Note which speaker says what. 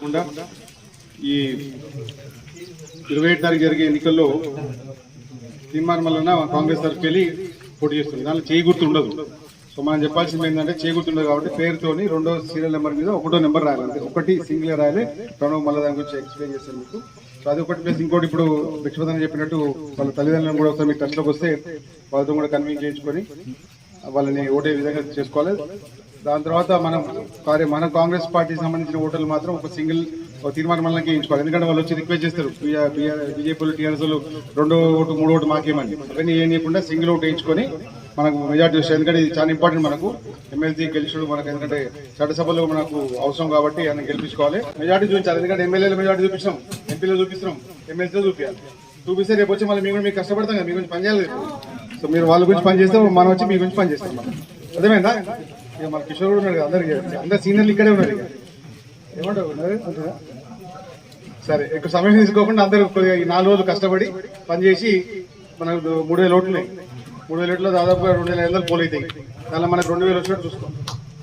Speaker 1: కాకుండా ఈ ఇరవై ఏడు తారీఖు జరిగే ఎన్నికల్లో తీర్మానం వలన కాంగ్రెస్ తరఫుకి వెళ్ళి పోటీ చేస్తుంది. దానిలో చేయి గుర్తు ఉండదు. సో మనం చెప్పాల్సింది ఏంటంటే చేయి ఉండదు కాబట్టి పేరుతోని రెండో సీరియల్ నెంబర్ మీద ఒకటో నెంబర్ రాయాలి అంతే. ఒకటి సింగిల్ రాయాలి. ప్రణవ్ మళ్ళీ దాని గురించి ఎక్స్ప్లెయిన్ చేస్తాను మీకు. సో అది ఒకటి ప్లస్ ఇంకోటి ఇప్పుడు భిక్షపతని చెప్పినట్టు వాళ్ళ తల్లిదండ్రులను కూడా ఒకసారి మీకు టచ్లోకి వస్తే వాళ్ళతో కూడా కన్వీన్ చేయించుకొని వాళ్ళని ఓటే విధంగా చేసుకోవాలి. దాని తర్వాత మనం కార్య మన కాంగ్రెస్ పార్టీకి సంబంధించిన ఓటర్లు మాత్రం ఒక సింగిల్ తీర్మానం మనకి వేయించుకోవాలి ఎందుకంటే వాళ్ళు వచ్చి రిక్వెస్ట్ చేస్తారు బీజేపీలు టీఆర్ఎస్లు రెండో ఓటు మూడో ఓటు మాకేమని అవన్నీ ఏం చేయకుండా సింగిల్ ఓటు వేయించుకొని మనకు మెజార్టీ వస్తుంది. ఎందుకంటే ఇది చాలా ఇంపార్టెంట్ మనకు. ఎమ్మెల్సీ గెలిచడం మనకు ఎందుకంటే చట్టసభలో మనకు అవసరం కాబట్టి ఆయన గెలిపించుకోవాలి. మెజార్టీ చూపించాలి. ఎందుకంటే ఎమ్మెల్యేలు మెజార్టీ చూపిస్తాం ఎంపీలో చూపిస్తాం ఎమ్మెల్సీలో చూపించాలి. చూపిస్తే రేపు వచ్చి మళ్ళీ మీ గురించి మీకు కష్టపడతాం కదా. మీ గురించి పనిచేయాలి సో మీరు వాళ్ళ గురించి పని చేస్తే మనం వచ్చి మీ గురించి పని చేస్తాం అర్థమైందా? ఇక మన కిషోర్ కూడా ఉన్నాడు కదా అందరికి. అందరు సీనియర్లు ఇక్కడే ఉన్నారు ఏమంటారు ఉన్నారు? సరే ఎక్కువ సమయం తీసుకోకుండా అందరూ కొద్దిగా ఈ నాలుగు రోజులు కష్టపడి పనిచేసి మనకు మూడు వేల ఓట్లు మూడు వేల ఓట్లో దాదాపుగా రెండు వేల ఐదు వందలు పోలైతాయి. అవుతాయి దానిలో మనకు రెండు వేలు వచ్చినట్టు చూసుకోండి